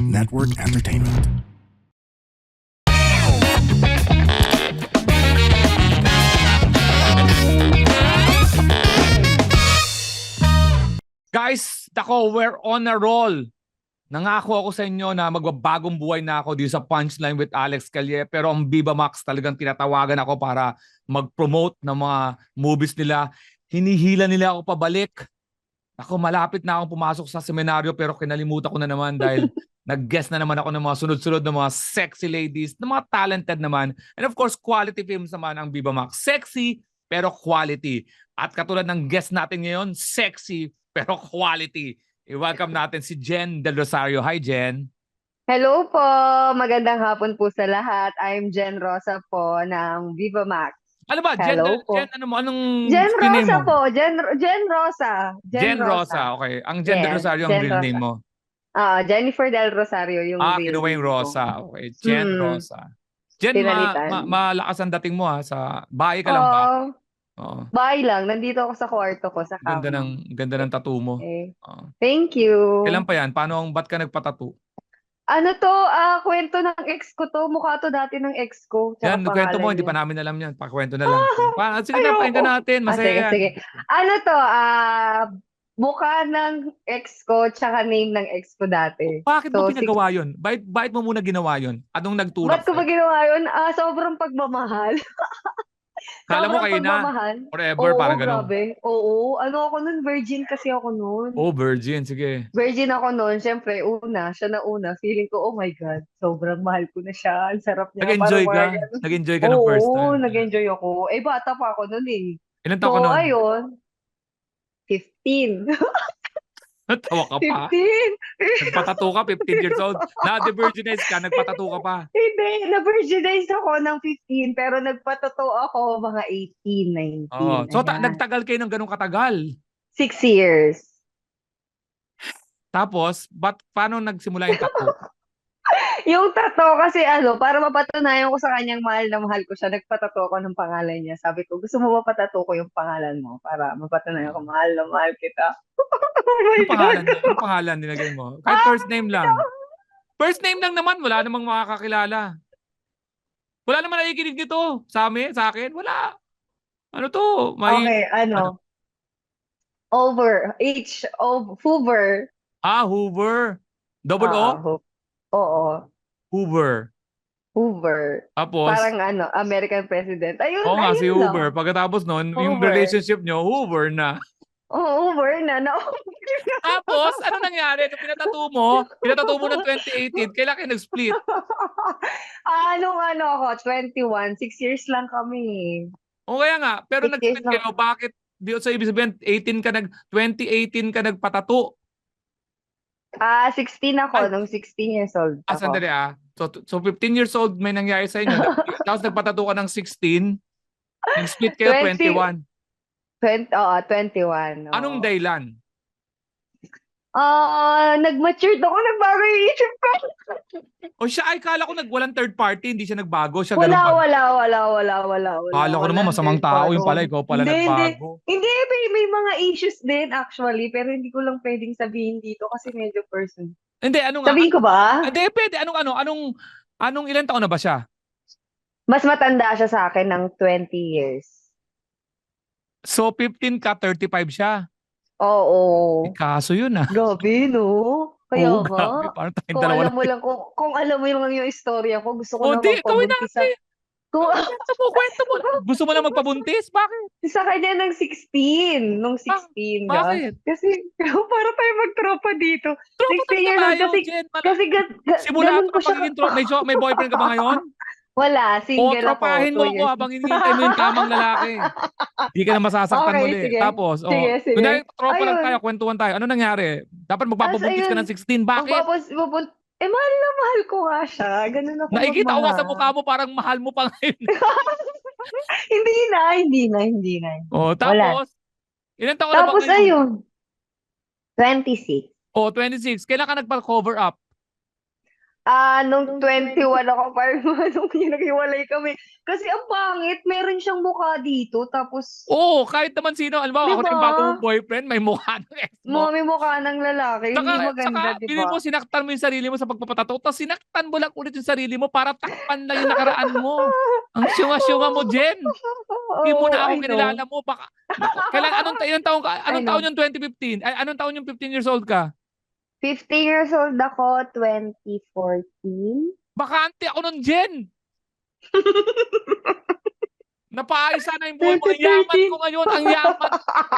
Network Entertainment. Guys, dako, we're on a roll. Nangako ako sa inyo na magbabagong buhay na ako dito sa Punchline with Alex Calye. Pero ang Viva Max talagang tinatawagan ako para mag-promote ng mga movies nila. Hinihila nila ako pabalik. Ako, malapit na akong pumasok sa seminaryo pero kinalimutan ko na naman dahil nag-guest na naman ako ng mga sunod-sunod ng mga sexy ladies, ng mga talented naman. And of course, quality films naman ang Viva Max. Sexy pero quality. At katulad ng guest natin ngayon, sexy pero quality. I-welcome natin si Jen Del Rosario. Hi, Jen. Hello po! Magandang hapon po sa lahat. I'm Jen Rosa po ng Viva Max. Ano ba? Jen, Hello po. Jen, ano mo? Anong Jen Rosa mo? po! Jen, Jen Rosa! Jen, Rosa. Okay. Ang Jen Del Yes, Rosario ang Jen real Rosa. name mo. Ah, Jennifer Del Rosario yung Ah, real kinuha yung name ko. Rosa. Okay. Jen Hmm. Rosa. Jen, ma, Pinalitan. ma- malakas ang dating mo ha. Sa bahay ka lang ba? Oo, Oo. bahay lang. Nandito ako sa kwarto ko, sa Ganda kama. ng, ganda ng tattoo mo. Okay. Oo. Thank you. Kailan pa yan? Paano ang, ba't ka nagpatattoo? Ano to? Ah, kwento ng ex ko to. Mukha to dati ng ex ko. Tsaka Yan, kwento mo, pangalan hindi niya. pa namin alam yan. Pakwento na lang. Pa, sige na, Ayoko. pakinggan natin. Ah, Masaya sige, yan. sige. Ano to? Ah, mukha ng ex ko, tsaka name ng ex ko dati. Bakit mo So, pinagawa yun? Bakit, bakit mo muna ginawa yun? Anong nagtulak Ba't ko ba ginawa yun? Ah, sobrang pagmamahal. Kala mo kayo na? Forever, Oo, parang gano'n. grabe. Oo, ano ako nun, virgin kasi ako nun. Oh, virgin. Sige. Virgin ako nun, syempre, una, siya na una. Feeling ko, oh my God, sobrang mahal ko na siya. Ang sarap niya. Nag-enjoy ka? ganun. Nag-enjoy ka ng first Oo, time? nag-enjoy ako. Eh, bata pa ako nun eh. Ilan taon So, ka nun? ayun. 15. Tawa ka pa. 15? Nagpatato ka, 15 years old. Na-devirginize ka, nagpatato ka pa. Hindi, na-virginize ako ng 15, pero nagpatato ako mga 18, 19. Oo. So, ta- nagtagal kayo ng ganong katagal. Six years. Tapos, ba't, paano nagsimula yung tattoo? Yung tato kasi ano, para mapatunayan ko sa kanyang mahal na mahal ko siya, nagpatato ako ng pangalan niya. Sabi ko, gusto mo ba patato ko yung pangalan mo para mapatunayan ko mahal na mahal kita. oh Anong pangalan, anong pangalan nilagay mo? Kahit first name lang. First name lang naman, wala namang makakakilala. Wala naman nakikinig dito sa amin, sa akin. Wala. Ano to? May, Okay, ano? Over. H. O. Hoover. Ah, Hoover. Double O? Ah, Ho- Oo. Hoover. Hoover. Tapos, Parang ano, American president. Ayun, oo nga, ayun si lang. Hoover. Pagkatapos nun, yung Hoover. relationship nyo, Hoover na. Oo, Hoover na. No? Tapos, ano nangyari? Nung pinatato mo, pinatato mo ng 2018, kailan kayo nag-split? ah, nung ano ako, 21. Six years lang kami. O kaya nga, pero Six nag-split years kayo, bakit? Di so ibig sabihin, 18 ka nag, 2018 ka nagpatato. Ah, 16 ako. Ay. Nung 16 years old Ah, ako. sandali ah. So, so 15 years old may nangyari sa inyo. Tapos nagpatato ka ng 16. Nag-split kayo 20. 21. 20, oo, 21. oo. Anong dahilan? Ah, nag-matured ako. Nagbago yung isip ko. O siya, ay kala ko nagwalang third party, hindi siya nagbago. Siya Wala, pa. wala, wala, wala, wala, wala. Kala ko naman masamang tao yung pala, ikaw pala Hindi, hindi. nagbago. Hindi, may, may mga issues din actually. Pero hindi ko lang pwedeng sabihin dito kasi medyo person. Hindi, ano nga? Sabihin ko ba? Hindi, pwede. Anong, ano, anong, anong ilan taon na ba siya? Mas matanda siya sa akin ng 20 years. So, 15 ka, 35 siya. Oo. Eh, kaso yun ah. Grabe, no? Kaya Oo, nga. grabe. Parang tayong Kung dalawa alam mo lang, kung, kung alam mo lang yung istorya ko, gusto ko O, na di, gawin magpabuntis sa, kung, Kwento mo, kwento mo. Gusto mo na magpabuntis? Bakit? sa kanya ng 16, nung 16, Bakit? gosh. Kasi, para tayo magtropa dito. Tropa 16 talaga years old tayo, kasi- Jen. Kasi ga, ga, Simula ganun pa ko siya. pagiging tro- may, jo- may boyfriend ka ba ngayon? Wala, O, single ako. tropahin mo ako habang hinihintay mo yung tamang lalaki. Di ka na masasaktan Okay, muli. sige. Tapos, oh, Sige, sige. Kunyari, tropa lang tayo, kwentuhan tayo. Ano nangyari? Dapat magpapabuntis ka ng 16. Bakit? Tapos, pupun- eh, mahal na mahal ko nga siya. Ganun ako Nakikita ko sa mukha mo parang mahal mo pa ngayon. hindi na, hindi na, hindi na. oh, tapos, ilan taon na ba Tapos, ngayon? ayun. 26. Oh, 26. Kailan ka nagpa-cover up? Ah, nung 21 ako, parang nung naghiwalay kami. Kasi ang pangit, meron siyang mukha dito, tapos Oo, kahit naman sino, alam mo, ako na yung Diba? bago mong boyfriend, may mukha ng ex mo. mami mukha ng lalaki, hindi Saka, maganda, saka di pili ba? mo, sinaktan mo yung sarili mo sa pagpapatato, tapos sinaktan mo lang ulit yung sarili mo para takpan lang yung nakaraan mo. Ang syunga-syunga mo, Jen. Hindi mo Oo, na ako I know. kinilala mo. Baka, kailan, anong, ta- ilang taong ka? Anong taon yung 2015? Ay, anong taon yung 15 years old ka? 15 years old ako, 2014. Bakante ako nun, Jen. Napaayos sana yung buhay mo. Ang yaman ko ngayon. Ang yaman.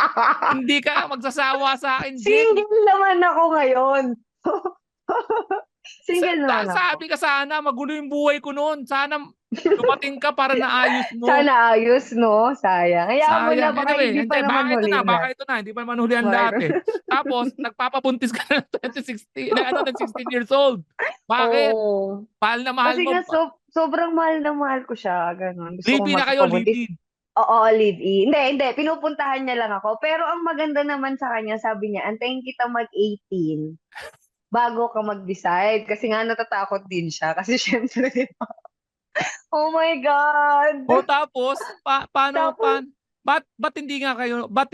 Hindi ka magsasawa sa akin, Jen. Single naman ako ngayon. Single Sa- naman ako. Sabi ka sana, magulo yung buhay ko noon. Sana dumating ka para naayos mo. Sana ayos, no? Sayang. Hayaan mo na, Sayang. baka Anyway, hindi pa hintay, naman huli na, na. baka ito na. Hindi pa naman huli ang dati. Tapos, nagpapapuntis ka na ng 2016, na, ano, ng 16 years old. Bakit? Oo. Mahal na mahal Kasi mo. nga, so, sobrang mahal na mahal ko siya. Ganun. Gusto ko Live-in na kayo, live-in. Oo, live-in. Hindi, hindi. Pinupuntahan niya lang ako. Pero ang maganda naman sa kanya, sabi niya, antayin kita mag-18 bago ka mag-decide. Kasi nga natatakot din siya. Kasi syempre, di ba? Oh my God! O tapos, pa, paano, Tapos- pan, ba't, ba't hindi nga kayo, ba't,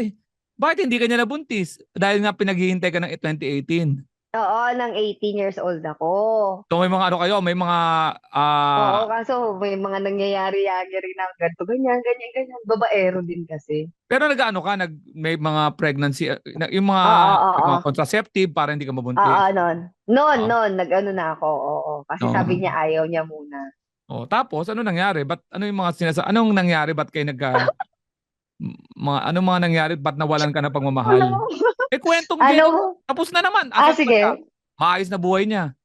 bakit hindi ka niya nabuntis? Dahil nga pinaghihintay ka ng 2018. Oo, nang 18 years old ako. So may mga ano kayo, may mga, ah, Oo, kaso may mga nangyayari-yari na ganito, ganyan, ganyan, ganyan. Babaero din kasi. pero nag-ano ka, nag, may mga pregnancy, uh, na- yung mga, Oo, oo, yung mga oo. contraceptive para hindi ka mabuntis. Oo, noon. Noon, Oo. noon, nag-ano na ako, oo. Kasi Oo. sabi niya ayaw niya muna. Oh, tapos ano nangyari? Ba't ano yung mga sinasa anong nangyari? Ba't kayo nagka m- mga anong mga nangyari? Ba't nawalan ka ng pagmamahal? Eh kwentong Ano? tapos na naman. Ah, sige. na siya. Maayos na buhay niya.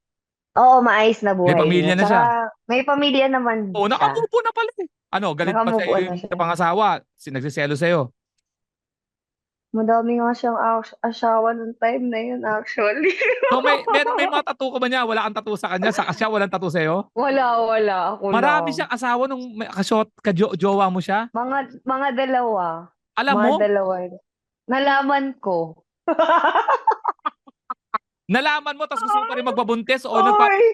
Oo, maayos na buhay. pamilya na Tsaka, May pamilya naman Oh, siya. nakamupo na pala. eh. Ano, galit pa sa na yung siya. sa pangasawa? Si nagsiselo sa Madami nga siyang as- asawa nung time na yun, actually. So may may, may mga tattoo ka ba niya? Wala kang tattoo sa kanya, sa siya walang tattoo sa wala, wala. Ako Marami lang. siyang asawa nung may kasot ka jowa mo siya. Mga, mga dalawa. Alam mga mo, dalawa. Nalaman ko. nalaman mo tapos gusto mo pa rin magpabuntis o nagpa, Oy,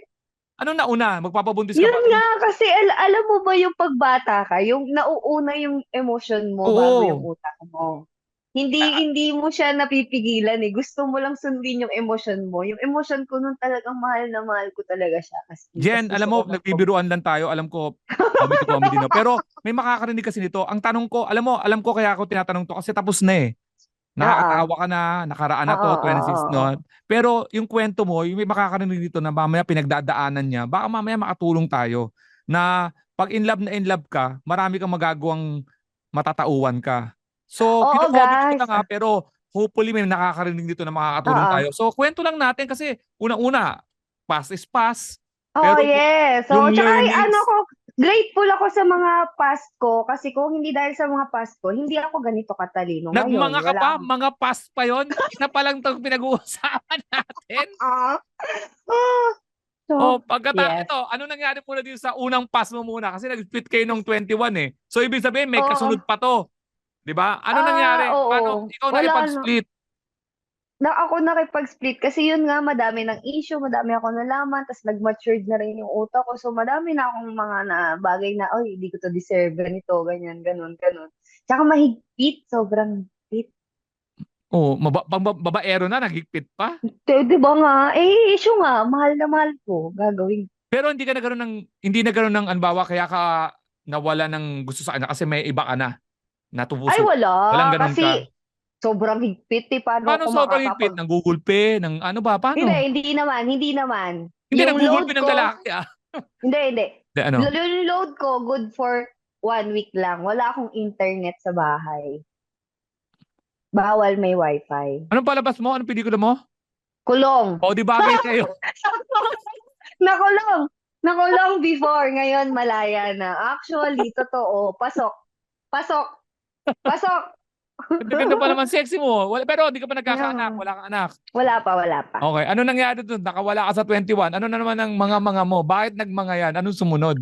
anong nauna? Magpapabuntis ka yun pa? nga, kasi al- alam mo ba yung pagbata ka, yung nauuna yung emotion mo Oo. bago yung utak mo. Hindi hindi mo siya napipigilan eh. Gusto mo lang sundin yung emotion mo. Yung emotion ko nun talagang mahal na mahal ko talaga siya. Kasi, Jen, kasi alam mo, nagbibiruan lang tayo. Alam ko, comedy comedy na. Pero may makakarinig kasi nito. Ang tanong ko, alam mo, alam ko kaya ako tinatanong to kasi tapos na eh. Nakakatawa ka na, nakaraan na to, Oo, 26 oo, no. Pero yung kwento mo, yung may makakarinig dito na mamaya pinagdadaanan niya, baka mamaya makatulong tayo na pag in love na in love ka, marami kang magagawang matatauan ka. So, Oo, kino-comment ko guys. na nga, pero hopefully may nakakarinig dito na makakatulong Oo. tayo. So, kwento lang natin kasi una-una, past is past. Oh, Pero yes. So, yung tsaka learnings- ano ko, grateful ako sa mga past ko kasi kung hindi dahil sa mga past ko, hindi ako ganito katalino. Ngayon, Nagmanga ka wala pa, akong- mga past pa yon. na pa lang itong pinag-uusapan natin. Ah. Ah. So, O, pagkata, Yes. ito, ano nangyari muna dito sa unang pass mo muna? Kasi nag-split kayo nung 21 eh. So, ibig sabihin, may Oo. kasunod pa to. Di ba? Ano Ah, nangyari? oo. Paano? Ikaw Wala, nakipag-split. na ako nakipag-split kasi yun nga, madami ng issue, madami ako nalaman, tapos nag-matured na rin yung utak ko. So, madami na akong mga na bagay na, oy, hindi ko to deserve, ganito, ganyan, ganun, ganun. Tsaka mahigpit, sobrang higpit. Oh, maba, pang ba- babaero na, nagigpit pa. Di, di ba nga? Eh, issue nga, mahal na mahal ko, gagawin Pero hindi ka nagkaroon ng, hindi nagkaroon ng anbawa, kaya ka nawala ng gusto sa kanya kasi may iba ka na. Natupuso. Ay, wala. Walang ganun kasi ka. sobrang higpit eh. Paano Paano sobrang higpit? Ng Google Pay? Ng ano ba? Paano? Hindi, hindi naman. Hindi naman. Hindi, Yung ng Google Pay ng lalaki ah. Hindi, hindi. Hindi, ano? Yung load ko, good for one week lang. Wala akong internet sa bahay. Bawal may wifi. Anong palabas mo? Anong pelikula mo? Kulong. O, di bagay sa'yo. Nakulong. Nakulong before. Ngayon, malaya na. Actually, totoo. Pasok. Pasok. Pasok. Ganda pa naman sexy mo. Wala, pero hindi ka pa nagkakaanak. Wala kang anak. Wala pa, wala pa. Okay. Ano nangyari doon? Nakawala ka sa 21. Ano na naman ang mga-mga mo? Bakit nagmanga yan? Anong sumunod?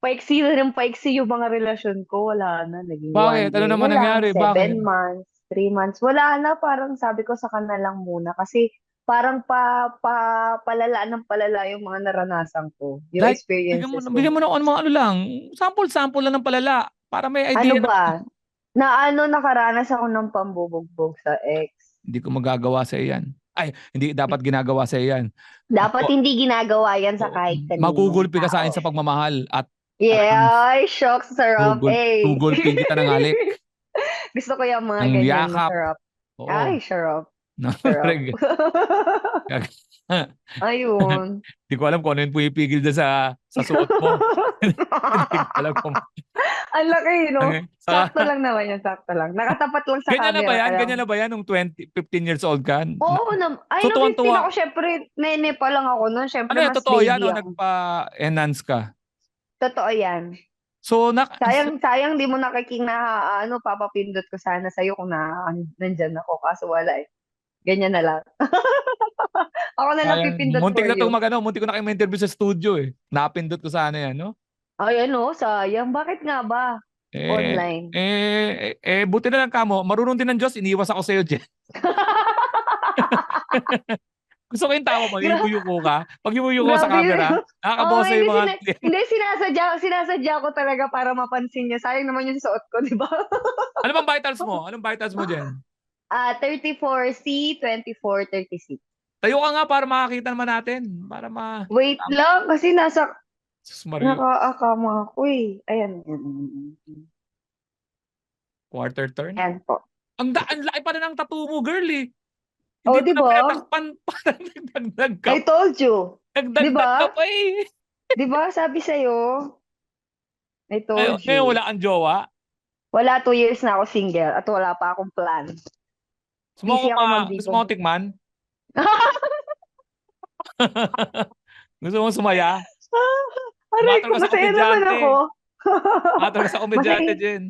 Paiksi na ng paiksi yung mga relasyon ko. Wala na. Naging Bakit? Ano naman na lang, nangyari? Seven Bakit? months, three months. Wala na. Parang sabi ko sa kanila lang muna. Kasi parang pa, pa palala ng palala yung mga naranasan ko. Yung Like, experiences Bigyan mo, ko. bigyan mo ng ano, mga ano lang. Sample-sample lang ng palala. Para may idea. Ano ba? Na ano, nakaranas ako ng pambubugbog sa ex. Hindi ko magagawa sa yan. Ay, hindi dapat ginagawa sa yan. Dapat Ako- hindi ginagawa yan sa kahit kanino. Magugulpi ka sa akin sa pagmamahal at Yeah, ay, shocks, sarap. Gugul- Eh. gugulpin kita ng halik. Gusto ko yung mga Ang ganyan. yakap. Sarap. Oo. Ay, sarap. No, Sarap. Ayun. Hindi ko alam kung ano yung pumipigil dyan sa, sa suot mo. Hindi ko alam kung... Ang laki, no? Sa, Sakto lang naman yan, sakto lang. Nakatapat lang sa ganyan na camera. ba yan? Ganyan na ba yan nung 20, 15 years old ka? Oo, na, ay, So, 15 tuwang-tuwa. ako, syempre, nene pa lang ako noon. Syempre, Ano yan? mas Totoo baby yan o ako. nagpa-enhance ka? Totoo yan. So, nak Sayang, sayang di mo nakiking na, ano, papapindot ko sana sa'yo kung na, nandyan ako. Kaso wala eh. Ganyan na lang. ako na lang sayang, pipindot muntik na itong mag-ano, muntik ko na kayo ma-interview sa studio eh. Napindot ko sana yan, no? Ay, ano, sayang. Bakit nga ba? Eh, Online. Eh, eh, eh, buti na lang kamo. Marunong din ng Diyos, iniwas ako sa'yo, Jen. Gusto ko yung tawa mo, yung yuyuko ka. Pag yuyuko sa Grabe. camera, nakakabosa Oo, yung mga... hindi, Hindi, sinasadya, sinasadya ko talaga para mapansin niya. Sayang naman yung suot ko, di ba? ano bang vitals mo? Anong vitals mo, Jen? Ah, 34C, 24, 36. Tayo ka nga para makakita naman natin. Para ma... Wait lang, kasi nasa, Sus Mario, nakaakama ako eh. Ayan. Quarter turn. Ayan po. Ang, da- ang laki pa rin ng tattoo mo, girl eh. Oh, Hindi di mo na ba? pinatakpan. Nagdagdag ka. I told you. Nagdagdag di ba? ka pa eh. Di ba? Sabi sa'yo. I told Ngayon, you. ngayon wala kang jowa. Wala, two years na ako single at wala pa akong plan. Gusto mo Busy ako ma- gusto mo akong tikman? gusto mo sumaya? Aray ka sa masaya naman komedyante. ako. Ka sa komedyante, Masaya. Jen.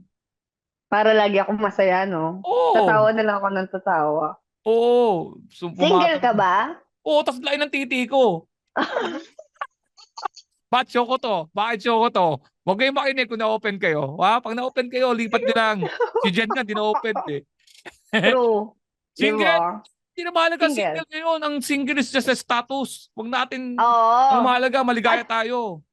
Para lagi akong masaya, no? Oo. Tatawa na lang ako ng tatawa. Oo. So, Single pumatol- ka ba? Oo, tapos lain ng titi ko. Bakit ko to? Bakit ko to? Huwag kayong makinig kung na-open kayo. Ha? Pag na-open kayo, lipat nyo lang. Si Jen nga, di na-open eh. True. Single? ba? Hindi na mahalaga Single. single ngayon. Ang single is just a status. Huwag natin, Oo. ang mahalaga, maligaya tayo.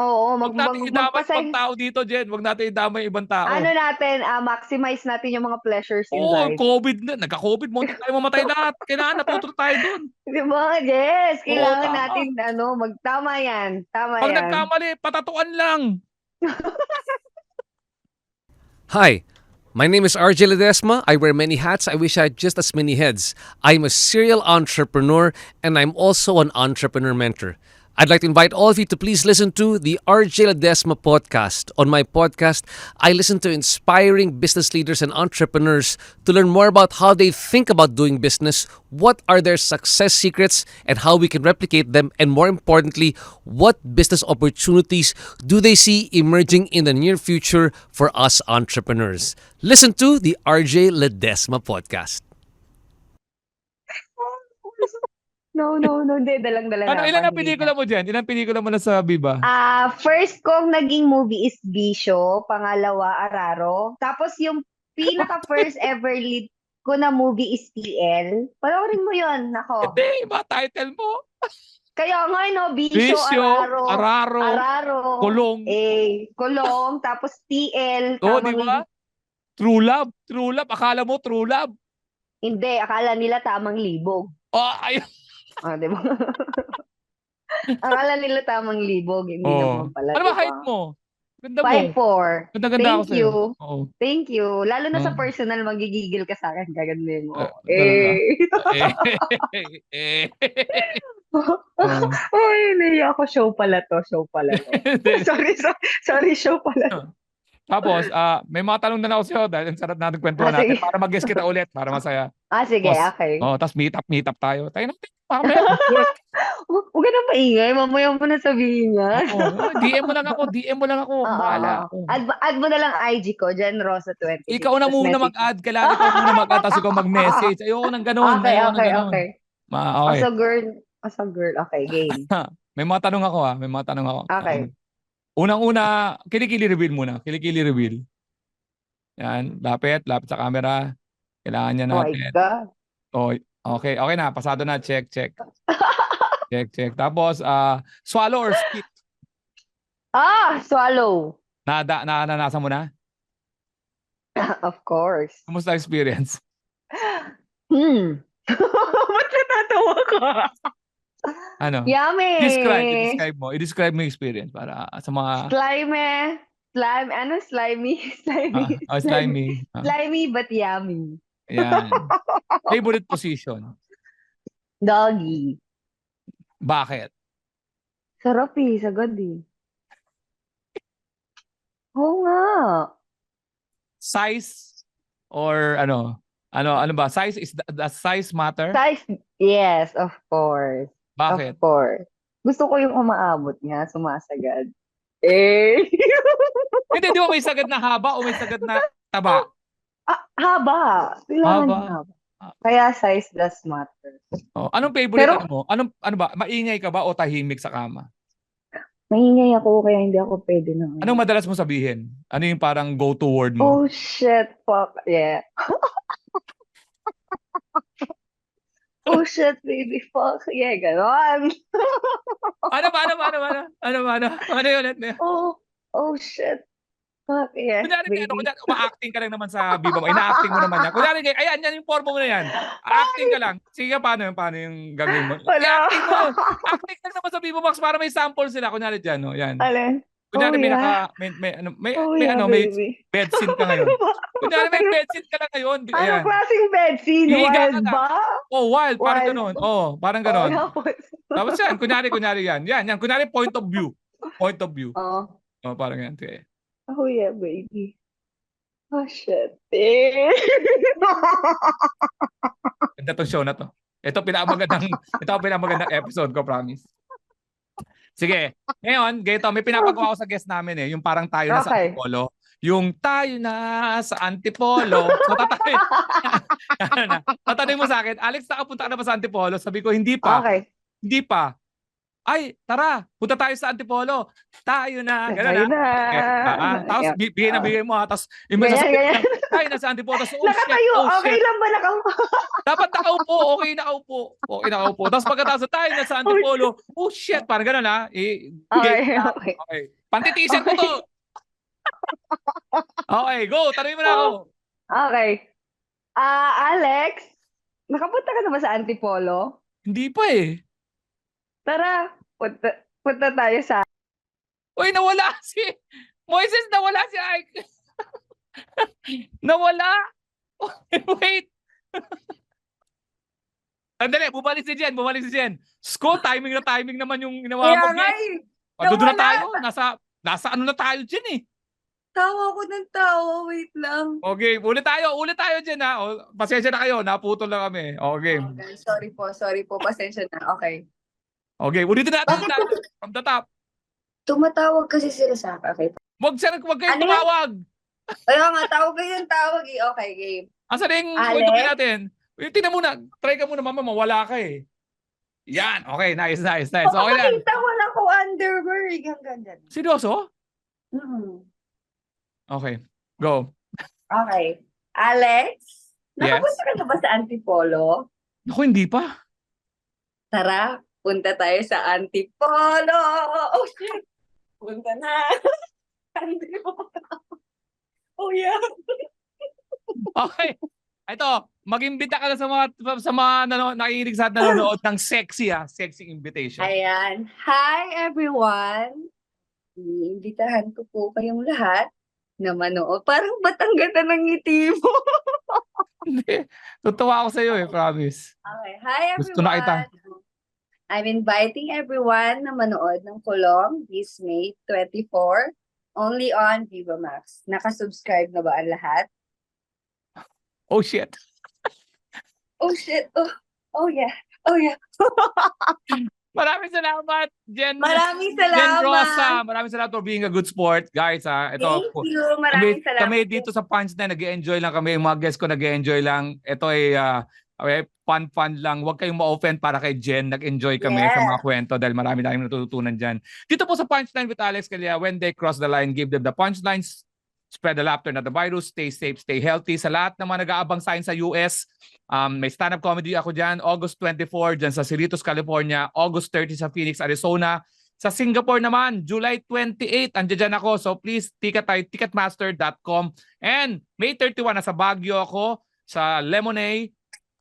Oo. Mag, Huwag natin mag, idamay magpasay- ibang tao dito, Jen. Huwag natin idamay ibang tao. Ano natin, ah, maximize natin yung mga pleasures in Oo, life. COVID na. Nagka-COVID. Muntik tayo mamatay lahat. Kailangan natuto tayo dun. Di ba? Yes. Kailangan tama. natin, ano, magtama yan. Tama Pag yan. nagkamali, patatuan lang. Hi, my name is RJ Ledesma. I wear many hats. I wish I had just as many heads. I'm a serial entrepreneur and I'm also an entrepreneur mentor. I'd like to invite all of you to please listen to the RJ Ledesma podcast. On my podcast, I listen to inspiring business leaders and entrepreneurs to learn more about how they think about doing business, what are their success secrets, and how we can replicate them, and more importantly, what business opportunities do they see emerging in the near future for us entrepreneurs. Listen to the RJ Ledesma podcast. No, no, no. Hindi, dalang-dala Ano, ilan ang pelikula mo dyan? Ilan pelikula mo na sa Viva? Ah, first kong naging movie is Bisyo, pangalawa Araro. Tapos yung pinaka first ever lead ko na movie is TL. Panoorin mo 'yon, nako. Hindi, iba title mo. Kaya nga no, Bisyo, Bisyo, Araro, Araro, Araro, Kulong. eh, Kulong, tapos TL, Oo, tamang di ba? True Love. True Love. Akala mo True Love. Hindi, akala nila tamang libog. Oh, ayun. Ah, di ba? akala nila tamang libog, hindi Oh. naman pala. Ano ba height mo? Ganda mo. 5'4". Ganda-ganda ako Thank sa'yo. you. Oo. Thank you. Lalo na sa Oh. personal, magigigil ka sa akin. Gaganda mo. Ah, eh. Eh, eh. Oh. Ay, naiya ako. Show pala to. Show pala to. sorry, sorry, sorry, show pala to. Tapos, ah, may mga tanong na ako sa'yo dahil ang sarap natin kwentuhan Ah, natin sige. para mag-guess kita ulit, para masaya. Ah, sige, Boss. okay. Oh, tapos meet up, meet up tayo. Tayo natin. Mamaya. Hu- Huwag ka na maingay. Mamaya mo na sabihin niya. Oh, DM mo lang ako, DM mo lang ako. Oo, Bahala ako. Add, add mo na lang IG ko, Jen Rosa 26. Ikaw na muna mag-add. Kailangan ikaw muna mag-add tapos ikaw mag-message. Ayoko nang ganun. Okay, Ayoko okay, ganun. okay. Ma, okay. As a girl, as a girl, okay, game. May mga tanong ako ha. May mga tanong ako. Okay. Um, Unang-una, kilikili reveal muna. Kilikili reveal. Yan, lapit, lapit sa camera. Kailangan niya Oh my natin. God. Oh, Okay, okay na. Pasado na. Check, check. check, check. Tapos, ah, swallow or spit? Ah, swallow. Nada, na, nanasa mo na? of course. Kamusta experience? Hmm. Ba't natatawa ka? Ano? Yummy! Describe, i-describe mo. I-describe mo yung experience para sa mga Slimy. Slime, ano? Slimy? Slimy. ah, oh, slimy. Ah, Slimy but yummy. yan. Favorite position. Doggy. Bakit? Sarap eh, sagad eh. Oo nga. Size or ano? Ano ano ba? Size is the, the size matter? Size, yes, of course. Bakit? Of course. Gusto ko yung umaabot nga, sumasagad. Eh. Hindi, di ba may sagad na haba o may sagad na taba? ah, haba. Kailangan Haba. haba. Kaya size does matter. Oh, anong favorite Pero- ano mo? Anong ano ba? Maingay ka ba o tahimik sa kama? Maingay ako, kaya hindi ako pwede na. Anong madalas mo sabihin? Ano yung parang go-to word mo? Oh shit, fuck, yeah. oh shit, baby, fuck, yeah, ganon. Ano ba? Ano ba? Ano ba? Ano ba? Ano ba? Ano, ano yun? Ano yun? Oh, oh shit, fuck, yeah, Kunyari, ano, baby. kunyari, uma-acting ka lang naman sa Viva mo. Ina-acting mo naman yan. Kunyari, ayan, yan yung forma mo na yan. Acting ka lang. Sige, paano yun? Paano yung gagawin mo? Wala. I-acting mo. Acting lang naman sa Viva Box para may sample sila. Kunyari dyan, no? Yan. Alin? Kunyari, Oh, may yeah. naka, may, may, ano, may, Oh, may, yeah, ano, may baby. bed scene ka ngayon. Kunyari, may bed scene ka lang ngayon. Ano Ayan. klaseng bed scene? Hihiga ka Wild na. ba? Oh, wild. Parang Wild. ganon. Oh, parang Oh, ganon. tapos. Yan, kunyari, kunyari yan. Yan, yan. Kunyari, point of view. Point of view. Oh, Oh, parang yan. Okay. oh yeah, baby. Oh shit. Eh. Ganda tong show na to. Ito pinakamagandang ito ang pinakamagandang episode ko, promise. Sige. Ngayon, ganito, may pinapagawa ko sa guest namin eh, yung parang tayo na sa. Antipolo. Yung tayo na sa Antipolo. So tatanungin. ano na? Tatanungin mo sa akin, Alex, nakapunta ka na ba sa Antipolo? Sabi ko, hindi pa. okay. Hindi pa. Ay, tara, punta tayo sa Antipolo. Tayo na. Ganun Ayun na. na. Eh, ah, ah. Tapos Yeah. bi- bigay na bigay mo ha. Tapos imbes na, tayo na sa Antipolo. Tapos, oh shit, Nakatayo. oh okay shit. lang ba nakaupo? Dapat nakaupo, okay nakaupo. Okay nakaupo. Tapos pagkatapos tayo na sa Antipolo, oh shit, parang gano'n ha. Eh, Okay, okay. okay. Pantitisan ko to. Okay, go. Tanungin mo na ako. Okay. Ah, Alex, nakapunta ka na ba sa Antipolo? Hindi pa eh. Tara, punta, punta tayo sa... Uy, nawala si Moises, nawala si Ike. nawala. Wait. Andali, bumalik si Jen, bumalik si Jen. Sko, timing na timing naman yung ginawa mo. Kaya nga Jen. eh. Doon na tayo. Nasa, nasa ano na tayo dyan eh. Tawa ko ng tawa. Wait lang. Okay, ulit tayo, ulit tayo dyan ha. O, pasensya na kayo, naputol lang kami. Okay. Okay, sorry po, sorry po. Pasensya na. Okay. Okay, ulitin natin Bakit tayo from the top. Tumatawag kasi sila sa akin. Okay. Huwag siya, huwag kayong Ano yan? tumawag. Kaya nga, tawag kayo ng tawag eh. Okay, game. Asa na yung Alex? kwento natin? Eh, tingnan muna, try ka muna, mama, mawala ka eh. Yan, okay, nice, nice, nice. Okay lang. Pakita mo na ko underwear. eh. Hanggang ganda. Seryoso? Mm. Okay, go. Okay. Alex, Yes? nakapunta ka na ba sa Antipolo? Ako, hindi pa. Tara, punta tayo sa Antipolo. Oh, shit. Punta na. Antipolo. Oh, yeah. Okay. Ito, mag-imbita ka na sa mga, sa mga nano, nakikinig sa nanonood ng sexy ha, sexy invitation. Ayan. Hi, everyone. Iimbitahan ko po kayong lahat na manood. Parang batang ganda ng ngiti mo. Hindi. Tutuwa ako sa iyo eh, promise. Okay. Hi, everyone. Gusto na kita. I'm inviting everyone na manood ng Kulong this May 24 only on Viva Max. Nakasubscribe na ba ang lahat? Oh shit. Oh, shit. Oh, oh yeah. Oh, yeah. Maraming salamat, Jen. Maraming Jen salamat. Rosa, maraming salamat for being a good sport. Guys, ha, ito, Thank you. kami, Maraming salamat. kami dito sa Punchline, nag-enjoy lang kami. Yung mga guests ko nag-enjoy lang. Ito ay ah, okay, fun-fun lang. Huwag kayong ma-offend para kay Jen. Nag-enjoy kami sa mga Yeah. kwento dahil marami tayong natututunan dyan. Dito po sa Punchline with Alex Calia, when they cross the line, give them the punchlines spread the laughter, not the virus. Stay safe, stay healthy. Sa lahat ng mga nag-aabang sa sa US, um, may stand-up comedy ako dyan. August 24 dyan sa Cerritos, California. August 30 sa Phoenix, Arizona. Sa Singapore naman, July 28, andyan dyan ako. So please, ticket tayo, ticketmaster.com. And May 31, nasa Baguio ako, sa Lemonade.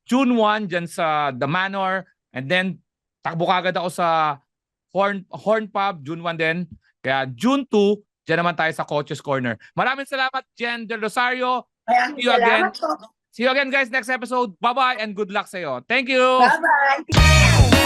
June 1, dyan sa The Manor. And then, takbo kagad ako sa Horn, Horn Pub, June 1 din. Kaya June 2, dyan naman tayo sa Coaches Corner. Maraming salamat, Jen Del Rosario. Maraming See you again. po. See you again, guys, next episode. Bye-bye and good luck sa'yo. Thank you! Bye-bye.